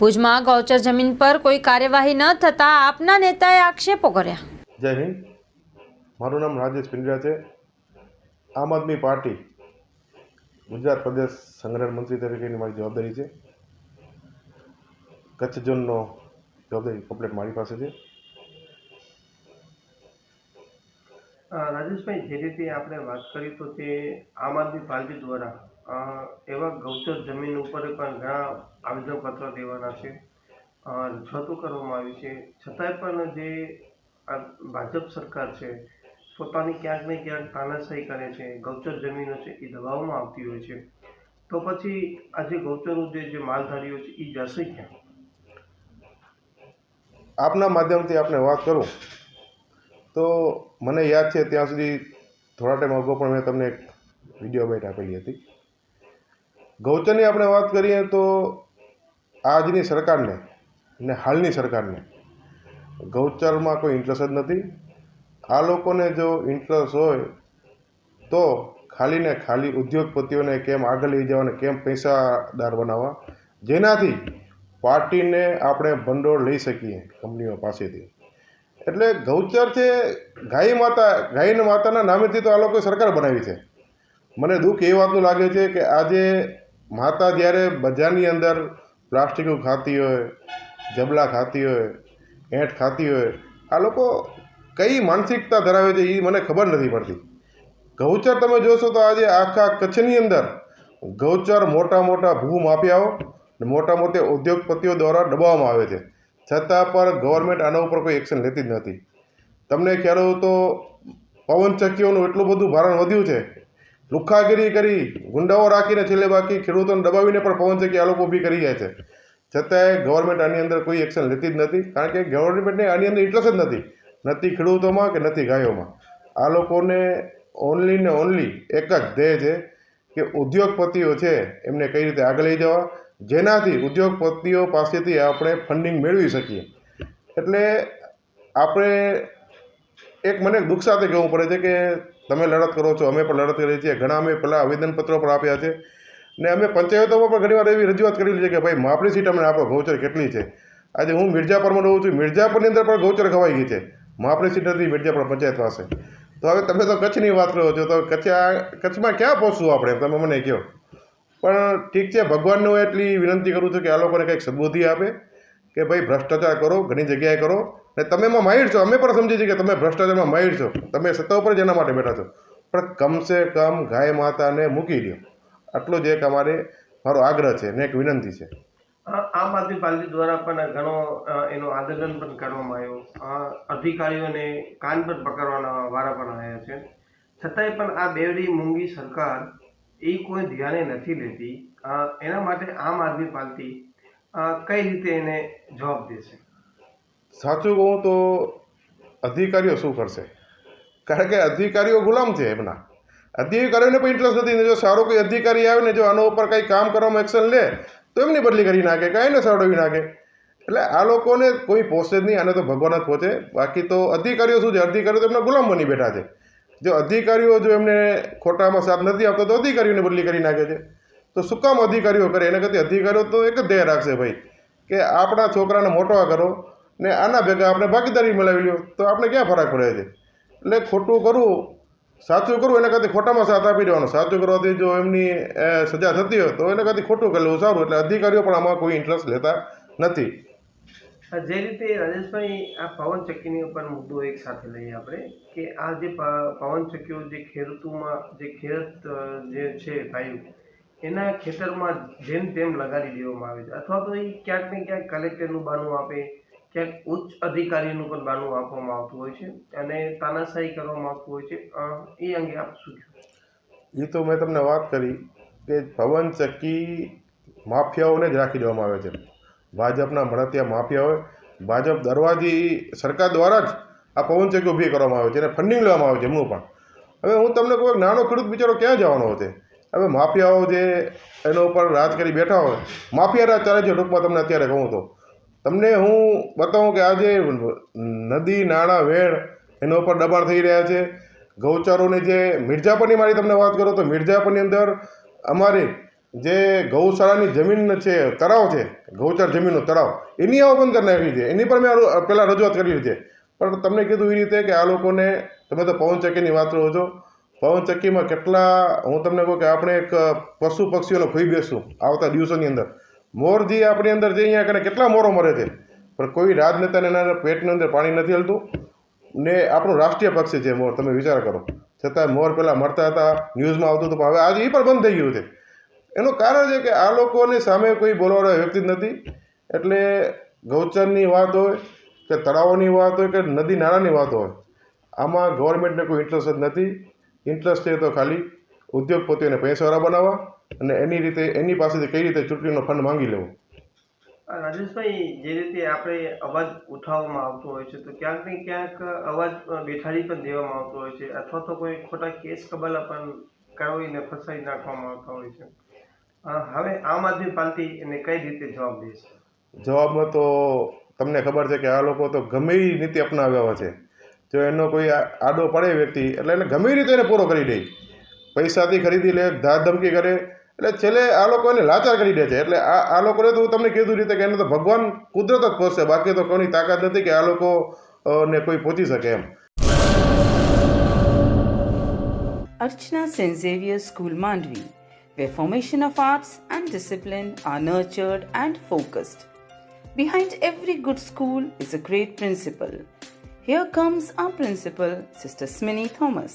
ભુજમાં ગૌચર જમીન પર કોઈ કાર્યવાહી ન થતાં આપના નેતાએ આક્ષેપો કર્યા. જય હિન્દ. મારું નામ રાજેશ પિંડ્યા છે. આમ આદમી પાર્ટી ગુજરાત પ્રદેશ સંગઠન મંત્રી તરીકેની મારી જવાબદારી છે. કચ્છ ઝોનનો જવાબદારી કમ્પ્લેટ મારી પાસે છે. રાજેશભાઈ જે રીતે આપણે વાત કરી તો તે આમ આદમી પાર્ટી દ્વારા એવા ગૌચર જમીન ઉપર પણ ઘણા આવેદનપત્રો દેવાના છે. રજૂઆતો કરવામાં આવી છે. છતાંય પણ જે આ ભાજપ સરકાર છે, પોતાની ક્યાંક ને ક્યાંક તાનાશાહી કરે છે, ગૌચર જમીનો છે, એ દબાવવામાં આવતી હોય છે. તો પછી આ જે ગૌચરો જે માલધારીઓ છે એ જશે ક્યાં? આપના માધ્યમથી આપને વાત કરું? તો મને યાદ છે, ત્યાં સુધી થોડા ટાઈમ અગાઉ પણ મેં તમને એક વીડિયો બાઇટ આપેલી હતી. ગૌચરની આપણે વાત કરીએ તો આજની સરકારને ને હાલની સરકારને ગૌચરમાં કોઈ ઇન્ટરેસ્ટ જ નથી. આ લોકોને જો ઇન્ટરેસ્ટ હોય તો ખાલી ને ખાલી ઉદ્યોગપતિઓને કેમ આગળ લઈ જવા અને કેમ પૈસાદાર બનાવવા? જેનાથી પાર્ટીને આપણે ભંડોળ લઈ શકીએ કંપનીઓ પાસેથી. એટલે ગૌચર છે, ગાય માતા, ગાયના માતાના નામેથી તો આ લોકોએ સરકાર બનાવી છે. મને દુઃખ એ વાતનું લાગે છે કે આજે માતા જ્યારે બજારની અંદર પ્લાસ્ટિકો ખાતી હોય, જબલા ખાતી હોય, એંઠ ખાતી હોય, આ લોકો કઈ માનસિકતા ધરાવે છે એ મને ખબર નથી પડતી. ગૌચર તમે જોશો તો આજે આખા કચ્છની અંદર ગૌચર મોટા મોટા ભૂ માફિયાઓ ને મોટા મોટા ઉદ્યોગપતિઓ દ્વારા દબાવવામાં આવે છે. છતાં પણ ગવર્મેન્ટ આના ઉપર કોઈ એક્શન લેતી જ નથી. તમને ખ્યાલ તો પવનચક્કીઓનું એટલું બધું ભારણ વધ્યું છે લુખ્ખાગીરી કરી, ગુંડાઓ રાખીને છેલ્લે બાકી ખેડૂતોને દબાવીને પણ પવનચક્કી આ લોકો ઊભી કરી જાય છે. છતાંય ગવર્મેન્ટ આની અંદર કોઈ એક્શન લેતી જ નથી, કારણ કે ગવર્મેન્ટને આની અંદર ઇન્ટરેસ્ટ જ નથી. નથી ખેડૂતોમાં કે નથી ગાયોમાં. આ લોકોને ઓનલી ને ઓનલી એક જ ધ્યેય છે કે ઉદ્યોગપતિઓ છે એમને કઈ રીતે આગળ લઈ જવા, જેનાથી ઉદ્યોગપતિઓ પાસેથી આપણે ફંડિંગ મેળવી શકીએ. એટલે આપણે એક મને દુઃખ સાથે કહેવું પડે છે કે તમે લડત કરો છો, અમે પણ લડત કરીએ છીએ ઘણા અમે પહેલાં આવેદનપત્રો પણ આપ્યા છે. ને અમે પંચાયતોમાં પણ ઘણીવાર એવી રજૂઆત કરેલી છે કે ભાઈ માપણી સીટ અમને આપો, ગૌચર કેટલી છે? આજે હું મિર્જાપુરમાં રહું છું મિર્જાપુરની અંદર પણ ગૌચર ખવાઈ ગઈ છે. માપણી સીટ નથી મિર્જાપુર પંચાયત પાસે. તો હવે તમે તો કચ્છની વાત કરો છો, તો કચ્છ કચ્છમાં ક્યાં પહોંચશું આપણે? તમે મને કહો. પણ ઠીક છે, ભગવાનને હું એટલી વિનંતી કરું છું કે આ લોકોને કંઈક સદબુદ્ધિ આપે, કે ભાઈ ભ્રષ્ટાચાર કરો, ઘણી જગ્યાએ કરો. ને તમે એમાં માહિર છો. અમે પણ સમજીએ છીએ કે તમે ભ્રષ્ટાચારમાં માહિર છો. તમે સત્તા ઉપર એના માટે બેઠા છો. પણ કમસે કમ ગાય માતાને મૂકી દો. આટલો જ એક અમારે, મારો આગ્રહ છે ને એક વિનંતી છે. આમ આદમી પાર્ટી દ્વારા પણ ઘણો એનો એનું પણ કરવામાં આવ્યો. અધિકારીઓને કાન પર પકડવાના વારા પણ આવ્યા છે. છતાંય પણ આ બેવડી મૂંગી સરકાર એ કોઈ ધ્યાને નથી લેતી. એના માટે આમ આદમી પાર્ટી કઈ રીતે એને જવાબ દેશે? સાચું કહું તો અધિકારીઓ શું કરશે? કારણ કે અધિકારીઓ ગુલામ છે એમના. અધિકારીઓને પણ ઇન્ટરેસ્ટ નથી. ને જો સારો કોઈ અધિકારી આવે ને જો આના ઉપર કંઈ કામ કરવામાં એક્શન લે, તો એમની બદલી કરી નાખે કાંઈને સાડોવી નાખે. એટલે આ લોકોને કોઈ પહોંચે જ નહીં, આને તો ભગવાન જ પહોંચે બાકી તો અધિકારીઓ શું છે? અધિકારીઓ તો એમના ગુલામ બની બેઠા છે. જો અધિકારીઓ જો એમને ખોટામાં સાથ નથી આપતો તો અધિકારીઓને બદલી કરી નાખે છે. તો શું કામ અધિકારીઓ કરે? એના કરતી અધિકારીઓ તો એક જ ધ્યેય રાખશે ભાઈ, કે આપણા છોકરાને મોટો કરો. ને આના ભેગા આપણે ભાગીદારી મેળવી લ્યો તો આપણે ક્યાં ફરક પડે છે? એટલે ખોટું કરવું, સાચું કરવું એના કરતાં ખોટામાં સાથ આપી દેવાનો. સાચું કરવાથી જો એમની સજા થતી હોય તો એના કરતી ખોટું કરેલું સારું. એટલે અધિકારીઓ પણ આમાં કોઈ ઇન્ટરેસ્ટ લેતા નથી. જે રીતે રાજેશભાઈ, આ પવન ચક્કીની ઉપર મુદ્દો એક સાથે લઈએ આપણે, કે આ જે પવન ચક્કીઓ જે ખેડૂતોમાં, જે ખેડૂત જે છે ભાઈઓ એના ખેતરમાં જેમ તેમ લગાડી દેવામાં આવે છે. અથવા તો એ ક્યાંક ને ક્યાંક કલેક્ટરનું બાનું આપે ક્યાંક ઉચ્ચ અધિકારીનું પણ બાનું આપવામાં આવતું હોય છે અને તાનાશાહી કરવામાં આવતું હોય છે. એ અંગે આપ શું એ તો મેં તમને વાત કરી કે પવન ચક્કી માફિયાઓને જ રાખી દેવામાં આવે છે. ભાજપના મળતિયા માફિયા હોય ભાજપ દરવાજી સરકાર દ્વારા જ આ પવન ચક્કી ઊભી કરવામાં આવે છે અને ફંડિંગ લેવામાં આવે છે એમનું પણ. હવે હું તમને કહું નાનો ખેડૂત બિચારો ક્યાં જવાનો હતો હવે માફિયાઓ જે એના ઉપર રાજ કરી બેઠા હોય માફિયા રાજ ચાલે છે ટૂંકમાં તમને અત્યારે કહું તો તમને હું બતાવું કે આજે નદી નાણાં વેણ એના ઉપર દબાણ થઈ રહ્યા છે. ગૌચરોની જે મિર્જાપરની મારી તમને વાત કરું તો મિર્જાપરની અંદર અમારી જે ગૌશાળાની જમીન છે, તળાવ છે, ગૌચર જમીનનો તળાવ, એની આવો બંધ કરી નાખી છે. એની પર મેં પહેલાં રજૂઆત કરી છે. પણ તમને કીધું એ રીતે કે આ લોકોને તમે તો પવનચક્કીની વાત કરો છો. પવનચક્કીમાં કેટલા, હું તમને કહું કે આપણે એક પશુ પક્ષીઓનો ખોઈ બેસું આવતા દિવસોની અંદર. મોર જે આપણી અંદર જે અહીંયા કરે કેટલા મોરો મરે છે. પણ કોઈ રાજનેતાને એના પેટની અંદર પાણી નથી હલતું. ને આપણું રાષ્ટ્રીય પક્ષી છે મોર, તમે વિચાર કરો. છતાં મોર પહેલાં મરતા હતા, ન્યૂઝમાં આવતું હતું, પણ હવે આજે એ પણ બંધ થઈ ગયું છે. એનું કારણ છે કે આ લોકોની સામે કોઈ બોલવાળો વ્યક્તિ જ નથી. એટલે ગૌચરની વાત હોય, કે તળાવોની વાત હોય, કે નદી નાળાની વાત હોય, આમાં ગવર્મેન્ટને કોઈ ઇન્ટરેસ્ટ જ નથી. ઇન્ટરેસ્ટ છે તો ખાલી ઉદ્યોગપતિઓને પૈસાવાળા બનાવવા અને એની રીતે એની પાસેથી કઈ રીતે ચૂંટણીનો ફંડ માંગી લેવો? રાજેશભાઈ જે રીતે આપણે અવાજ ઉઠાવવામાં આવતો હોય છે તો ક્યાંક ને ક્યાંક અવાજ બેઠાડી પણ દેવામાં આવતો હોય છે અથવા તો કોઈ ખોટા કેસ કબાલા પણ કરાવીને ફસાઈ નાખવામાં આવતા હોય છે. હવે આમ આદમી પાર્ટી એને કઈ રીતે જવાબ દેશે જવાબમાં તો તમને ખબર છે કે આ લોકો તો ગમે એ નીતિ અપનાવ્યા હોય છે. જો એનો કોઈ આડો પડે વ્યક્તિ એટલે એને ગમે રીતે એને પૂરો કરી દે. પૈસાથી ખરીદી લે ધમકી કરે એટલે છેલ્લે આ લોકો એને લાચાર કરી દે છે એટલે આ આ લોકોને તો હું તમને કીધું રીતે કે એને તો ભગવાન કુદરત જ પહોંચશે બાકી તો કોઈની તાકાત નથી કે આ લોકો અ, ને કોઈ પહોંચી શકે એમ Archana St. Xavier's School Mandvi, where formation of arts and discipline are nurtured and focused. Behind every good school is a great principal. Here comes our principal, Sister Smini Thomas.